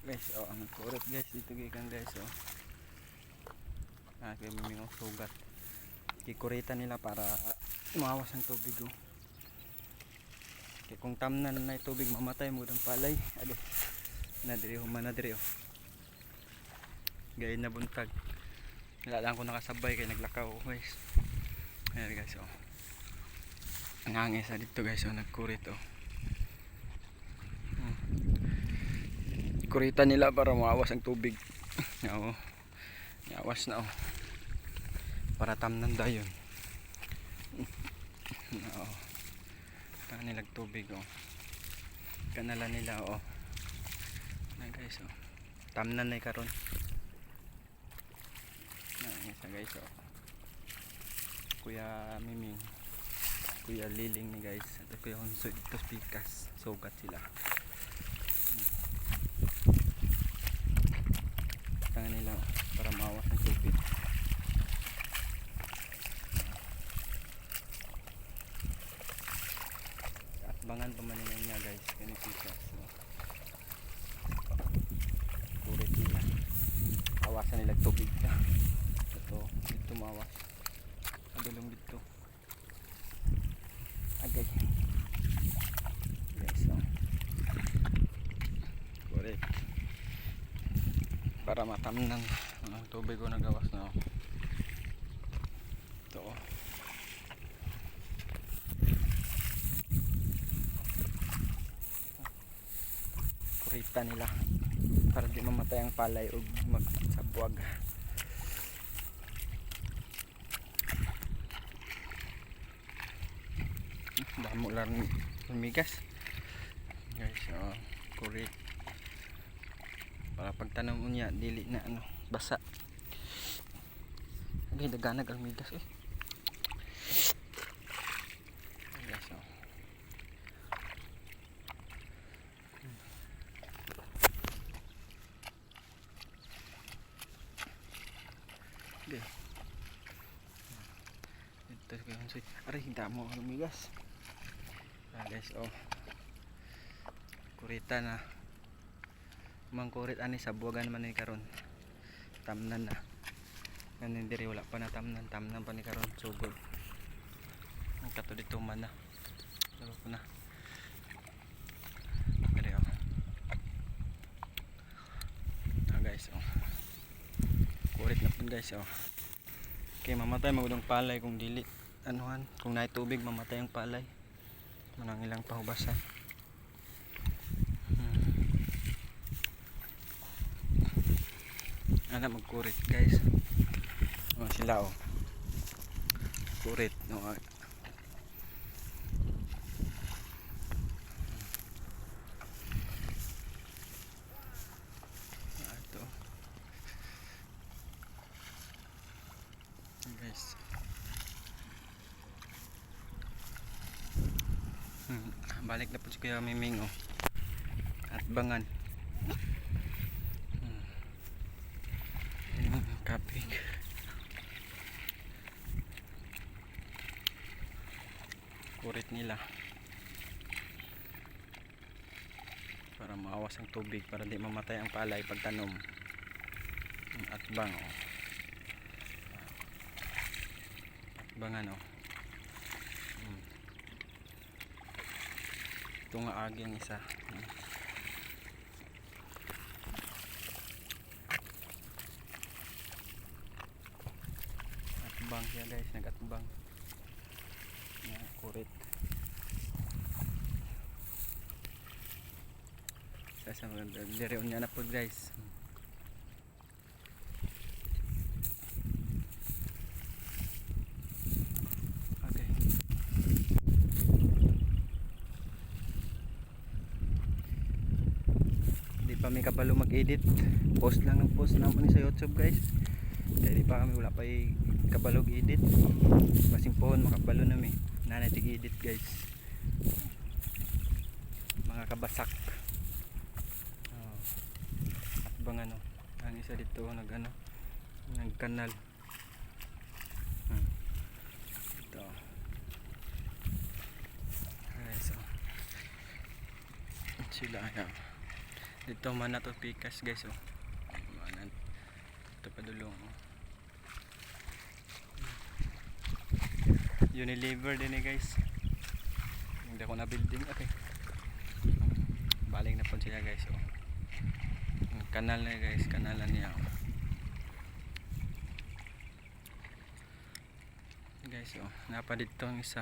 Guys, oh, ang kurot guys dito gikan guys oh. Ah, kay miming oh, sugat. Kikuritan nila para umawas ang tubig oh. Kaya kung tamnan na tubig mamatay mo ng palay. Ade. Na diri human na diri oh. Gayun na buntag. Wala lang ko nakasabay kay naglakaw oh, guys. Ayan guys oh. Ang hangin sa dito guys oh nagkurit oh. Hmm. Kuritan nila para mawawas ang tubig. Oo. Yawas na oh. Para tamnan dayon. Oo. Taka nilag tubig oh. Kanala nila oh. Na guys oh. Tamnan na karon. Na isa guys oh. Kuya Miming. Kuya Liling ni guys. At Kuya Honsoy dito pikas. Sugat sila. Tangan nila oh, para mawas ng tubig. At bangan pa man niya guys. Kani pikas. So, kurit nila. Awasan nila tubig. Ito, dito mawas. Adulong dito. Agay. Guys, oh. Correct. Para matamnan ang tubig ko nagawas na. oh. Ito. oh. Kurita nila para di mamatay ang palay o magsabwag. damo lang lumigas guys oh, kurit para pagtanong mo niya dili na ano basa okay daganag ang migas eh guys oh. Okay. Ito kayo hansoy. Aray, hindi mo lumigas. Ah guys, oh. Kurita na. Mangkurit ani sa buwagan man ni karon. Tamnan na. Nanin diri wala pa na tamnan, tamnan pa ni karon sugod. Ang kato dito man na. Laro ko na. Diri oh. Ah guys, oh. Kurit na pun guys, oh. Okay, mamatay magudong palay kung dili anuhan, kung naay tubig mamatay ang palay. Manang ilang pahubasan. Hmm. Ana magkurit guys. Oh, sila oh. Kurit no. ah. Ah. Ayan, guys. Hmm, balik na po si Kuya Miming oh. At bangan. Hmm. Kapig. Kurit nila. Para maawas ang tubig para di mamatay ang palay pag tanom. At bang oh. At bangan oh. Hmm. Ito nga aging isa. Hmm. Atbang siya guys, nagatbang. Yan, kurit. Sa mga direon niya na po guys. Okay. Di pa may kabalo mag-edit. Post lang ng post naman sa YouTube guys. Kaya di pa kami wala pa yung kabalog edit. Pasing pohon makabalo na may. Nanay tig edit guys. Mga kabasak. Oh. At bang ano. Ang isa dito nag ano. Nagkanal. Hmm. Ito. Alright, so. Sila yan. dito man na to pikas guys oh. Ito pa dulong oh. Unilever din eh guys hindi ako na building okay baling na po sila guys oh. Kanal na guys kanal na niya oh. guys oh napa dito ang isa